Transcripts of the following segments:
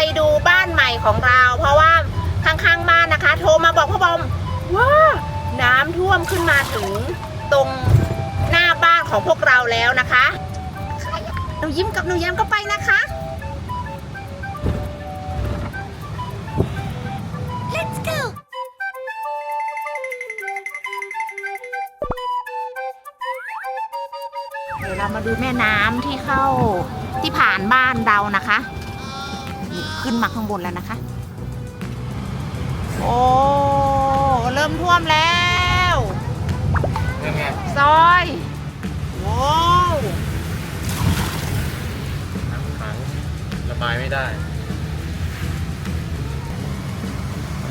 ไปดูบ้านใหม่ของเรา เพราะว่าข้างๆบ้านนะคะ โทรมาบอกพ่อบอมว่าน้ำท่วมขึ้นมาถึงตรงหน้าบ้านของพวกเราแล้วนะคะหนูยิ้มกับหนูแย้มก็ไปนะคะ Let's go เดี๋ยวเรามาดูแม่น้ำที่เข้าที่ผ่านบ้านเรานะคะ นี่ขึ้นมาข้างบนแล้วนะคะ โอ้ เริ่มท่วมแล้วเรื่องไงซอยว้าวน้ำขังระบายไม่ได้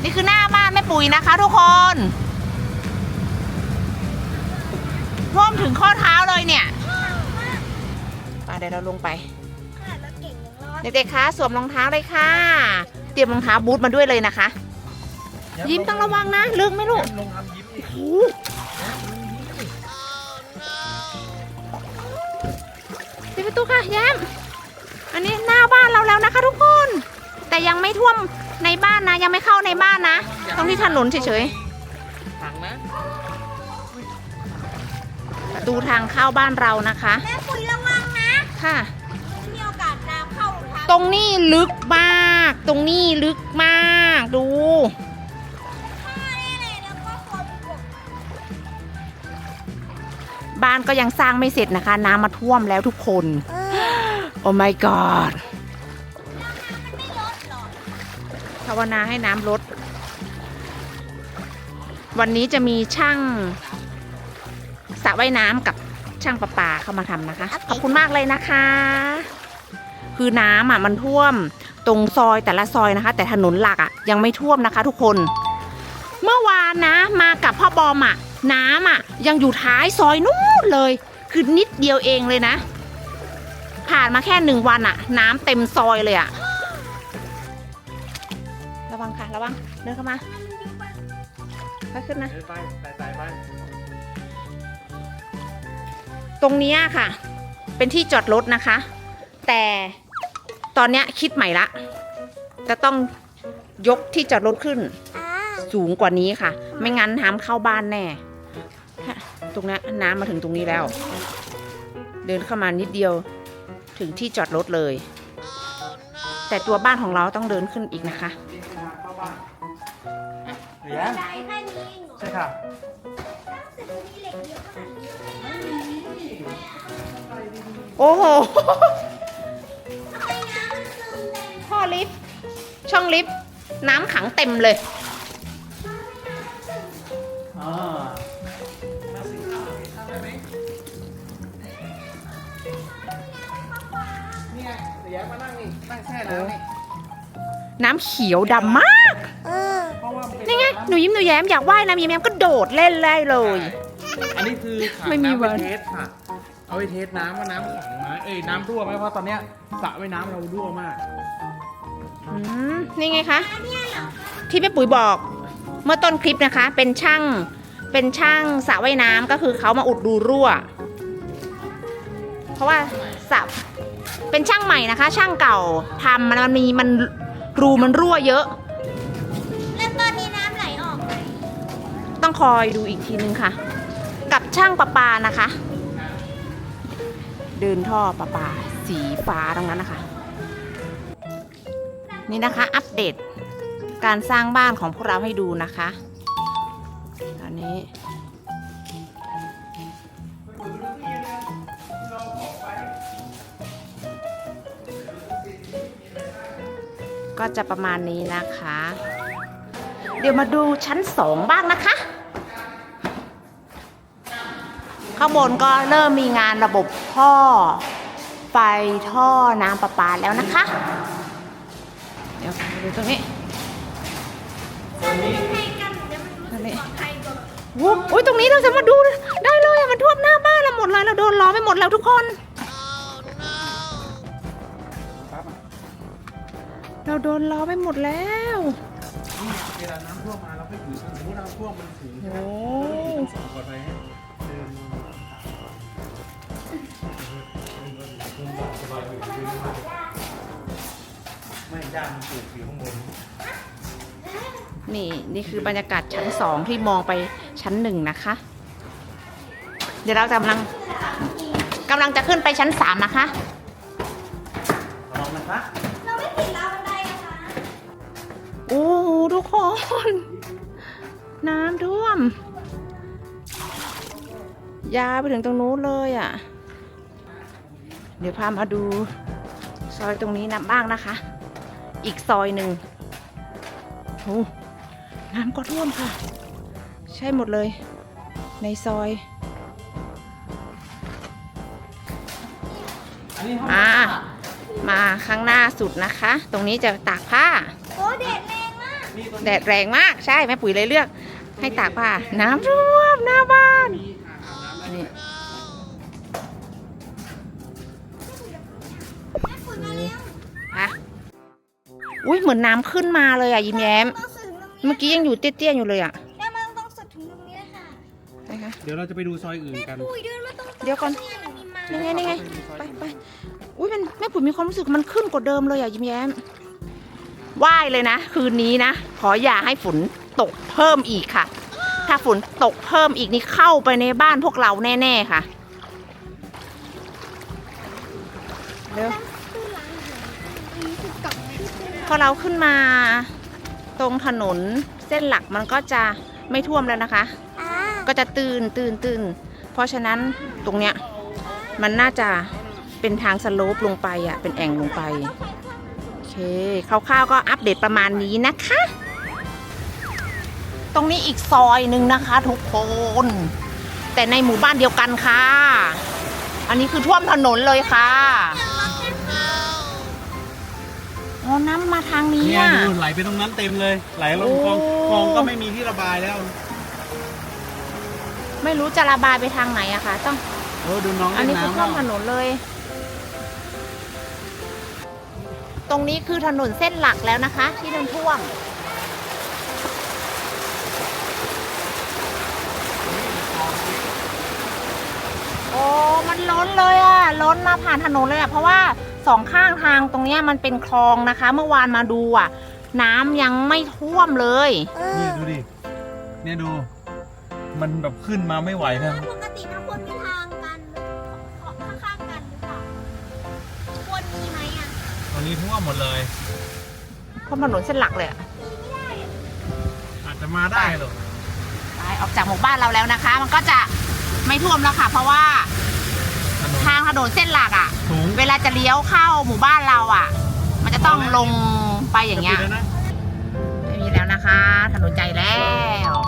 นี่คือหน้าบ้านแม่ปุ๋ยนะคะทุกคนท่วมถึงข้อเท้าเลยเนี่ย ไปเดี๋ยวเราลงไป เด็กๆคะสวมรองเท้าเลยค่ะ เตรียมรองเท้าบูทมาด้วยเลยนะคะ ยิ้มต้องระวังนะลึกไหมลูกลงทำยิ้มอีกโอ้โหปิดประตูค่ะแย้มอันนี้หน้าบ้านเราแล้วนะคะ ทุกคน แต่ยังไม่ท่วมในบ้านนะ ยังไม่เข้าในบ้านนะตรงที่ถนนเฉยขังนะๆประตูทางเข้าบ้านเรานะคะ แม่ปุ๋ยระวังนะ ค่ะ รองเท้าตรงนี้ลึกมาก ตรงนี้ลึกมากดูได้เลยแล้วก็คนบกบ้านก็ยังสร้างไม่เสร็จนะคะ น้ำมาท่วมแล้วทุกคน โอ้ my god ไม่ลดหรอกภาวนาให้น้ำลด วันนี้จะมีช่างสระว่ายน้ำกับช่างประปาเข้ามาทำนะคะ ขอบคุณมากเลยนะคะ คือน้ำอะมันท่วมตรงซอยแต่ละซอยนะคะ แต่ถนนหลักอะยังไม่ท่วมนะคะ ทุกคน เมื่อวานนะมากับพ่อบอมอะ น้ำอะ ยังอยู่ท้ายซอยนู้นเลย คือนิดเดียวเองเลยนะ ผ่านมาแค่หนึ่งวันอะ น้ำเต็มซอยเลยอะ ระวังค่ะระวังเดินเข้ามาค่อยขึ้นนะตรงนี้ค่ะ เป็นที่จอดรถนะคะ แต่ ตอนเนี้ยคิดใหม่ละ จะต้องยกที่จอดรถขึ้นอ่าสูงกว่านี้ค่ะ ไม่งั้นน้ำเข้าบ้านแน่ฮะตรงเนี้ยน้ำมาถึงตรงนี้แล้ว เดินเข้ามานิดเดียวถึงที่จอดรถเลย แต่ตัวบ้านของเราต้องเดินขึ้นอีกนะคะนี่คือทางเข้าบ้านเดี๋ยวใจแค่นี้เองเหรอใช่ค่ะรู้สึกมีเหล็กเยอะขนาดนี้โอ้โห ช่องลิฟต์น้ำขังเต็มเลย อ่ามาสิข้าวกินข้าวได้ไหมนี่ไงเดี๋ยวมานั่งนี่นั่งแช่น้ำนี่น้ำเขียวดำมากเออเพราะว่ามันเป็นนี่ไง หนูยิ้มหนูแย้มอยากว่ายน้ำยิ้มแย้มก็โดดเล่นได้เลย อันนี้คือถังไม่มีน้ำวัไปนเทสค่ะ เอาไปเทสน้ำว่าน้ำขังไหมเอ้ยน้ำรั่วไหมเพราะตอนเนี้ยสระว่ายน้ำเรารั่วมาก อืม นี่ไงคะ ที่แม่ปุ๋ยบอกเมื่อต้นคลิปนะคะ เป็นช่างเป็นช่างสระว่ายน้ำก็คือเขามาอุดรูรั่ว เพราะว่าสระเป็นช่างใหม่นะคะ ช่างเก่าทำมันมีมันรูมันรั่วเยอะ แล้วตอนนี้น้ำไหลออกไหมต้องคอยดูอีกทีนึงค่ะ กับช่างประปานะคะ เดินท่อประปาสีฟ้าตรงนั้นนะคะ นี่นะคะ อัปเดตการสร้างบ้านของพวกเราให้ดูนะคะอันนี้ ก็จะประมาณนี้นะคะ เดี๋ยวมาดูชั้นสองบ้างนะคะ ข้างบนก็เริ่มมีงานระบบท่อ ไฟท่อน้ำประปาแล้วนะคะ ดี๋ยวมาดูตรงนี้ให้กันเดี๋ยวมันรู้ตรงนี้ปลอดภัยกว่าวุ้ยอุ๊ยตรงนี้เราจะมาดูได้เลยอะมันท่วมหน้าบ้านเราหมดเลยเราโดนล้อมไปหมดแล้วทุกคน เราโดนล้อมไปหมดแล้วนี่เวลาน้ำท่วมมาเราไปถือสมมติน้ำท่วมมันสูงใช่ไหมโอ้เราถือต้องส่องก่อนไปให้เดินไม่ย่างปลูกอยู่ข้างบน นี่นี่คือบรรยากาศชั้นสองที่มองไปชั้นหนึ่งนะคะ เดี๋ยวเรากำลังกำลังจะขึ้นไปชั้นสามนะคะลองนะคะเราไม่ติดราวบันไดอะคะโอ้โหทุกคน น้ำท่วม ยาวไปถึงตรงนู้นเลยอะ เดี๋ยวพามาดูซอยตรงนี้นะบ้างนะคะ อีกซอยหนึ่งโอ้ น้ำก็ท่วมค่ะ ใช่หมดเลย ในซอยอันนี้ห้องอ่ามาข้างหน้าสุดนะคะ ตรงนี้จะตากผ้าโอ้เด็ดแรงมากนี่ตัวแดดแรงมากใช่แม่ปุ๋ยเลยเลือก ให้ตากผ้า น้ำท่วมหน้าบ้านนี้อ่างอาบน้ำได้นี่แม่ปุ๋ยมาแล้วอะอุ้ยเหมือนน้ำขึ้นมาเลยอะยิ้มแย้ม ต้องสุดตรงนี้เมื่อกี้ยังอยู่เตี้ยๆอยู่เลยอะแม่มันต้องสุดถึงตรงนี้เลยค่ะนะคะ เดี๋ยวเราจะไปดูซอยอื่นกันปุ๋ยเดินมาตรงเดี๋ยวก่อนนี่มันมีมานี่ไงนี่ไงไปไปอุ้ยมันแม่ปุ๋ยมีความรู้สึกมันขึ้นกว่าเดิมเลยอะยิ้มแย้มว่ายเลยนะ คืนนี้นะ ขออย่าให้ฝนตกเพิ่มอีกค่ะ ถ้าฝนตกเพิ่มอีกนี่เข้าไปในบ้านพวกเราแน่ ๆ ค่ะเร็ว คือหลังอันนี้คือกลับที่เป็นพอเราขึ้นมา ตรงถนนเส้นหลักมันก็จะไม่ท่วมแล้วนะคะอ่าก็จะตื่นตื่นตื่นเพราะฉะนั้นตรงเนี้ยมันน่าจะเป็นทางสโลปลงไปอะเป็นแอ่งลงไปโอเคคร่าวๆก็อัปเดตประมาณนี้นะคะ ตรงนี้อีกซอยหนึ่งนะคะ ทุกคน แต่ในหมู่บ้านเดียวกันค่ะ อันนี้คือท่วมถนนเลยค่ะ อ๋อน้ำมาทางนี้เนี่ยอะ ดูไหลไปตรงนั้นเต็มเลย ไหลลงคลองโอ้ คลองก็ไม่มีที่ระบายแล้ว ไม่รู้จะระบายไปทางไหนอะคะต้อง เออดูน้องอันเล่นนี้คือน้ำท่วมถแล้วนนเลย ตรงนี้คือถนนเส้นหลักแล้วนะคะ ที่โดนท่วม โอ้ มันล้นเลยอะล้นมาผ่านถนนเลยอะเพราะว่า สองข้างทางตรงเนี้ยมันเป็นคลองนะคะ เมื่อวานมาดูอะน้ำยังไม่ท่วมเลย เอนี่อดูดิ เนี่ยดู มันแบบขึ้นมาไม่ไหวแล้วปกติมันควรมีทางกันข้างๆกันหรือเปล่าควรมีไหมอะตอนนี้ท่วมหมดเลยท่วมถนนเส้นหลักเลยอะอาจจะมาได้หรอกไปออกจากหมู่บ้านเราแล้วนะคะ มันก็จะไม่ท่วมแล้วค่ะ เพราะว่าถนน ทางถนนเส้นหลักอะ่ะ สูง เวลาจะเลี้ยวเข้าหมู่บ้านเราอะ่ะ มันจะต้องลงไปอย่างเงี้ยจะปิดแล้วนะไม่มีแล้วนะคะ ถนนใหญ่แล้ว